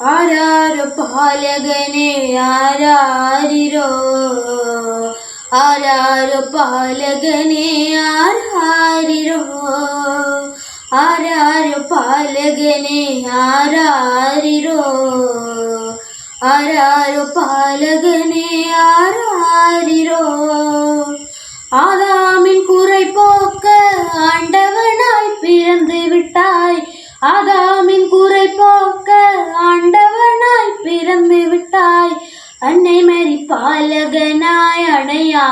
ആരാരോ പാലകനെ ആരാരിരോ ആരാരോ പാലകനെ ആരാരിരോ ആരാരോ പാലകനെ ആരാരിരോ ആരാരോ പാലകനെ ആരാരിരോ ആദാമിൻ കുറെ പോക്ക് ആണ്ടവനായി പിറந்து വിട്ടായി ആദാ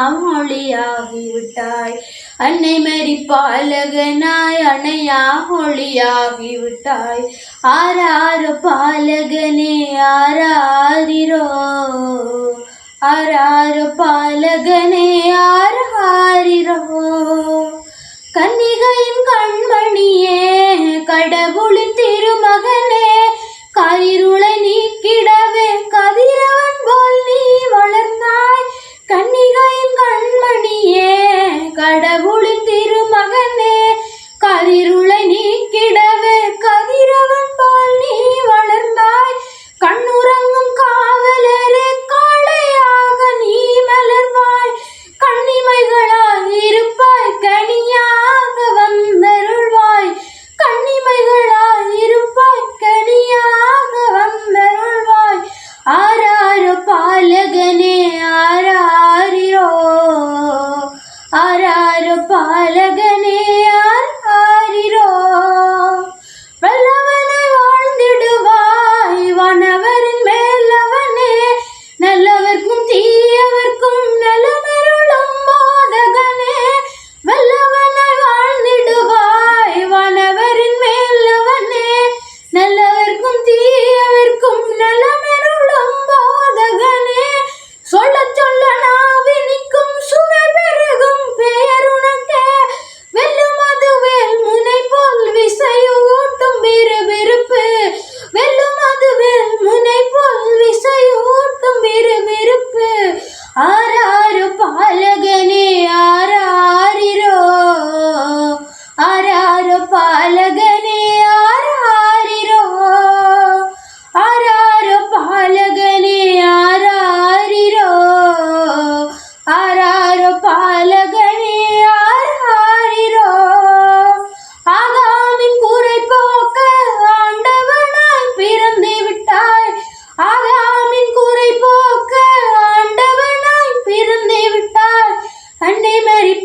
எல்லாம் ஒளியாகிவிட்டாய் அன்னை மரி பாலகனாய் அணையா ஒளியாகிவிட்டாய். ஆறார பாலகனே ஆறாரிரோ ஆறாறு பாலகனே ஆறாரிரோ கன்னிகையின் கண்மணியே கடவுளின் தே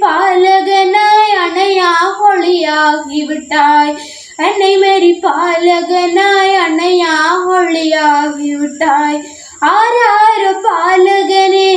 பாலகனாய் அணையா ஒளியாகிவிட்டாய் அன்னை மாரி பாலகனாய் அணையா ஒளியாகிவிட்டாய் ஆறாறு பாலகனே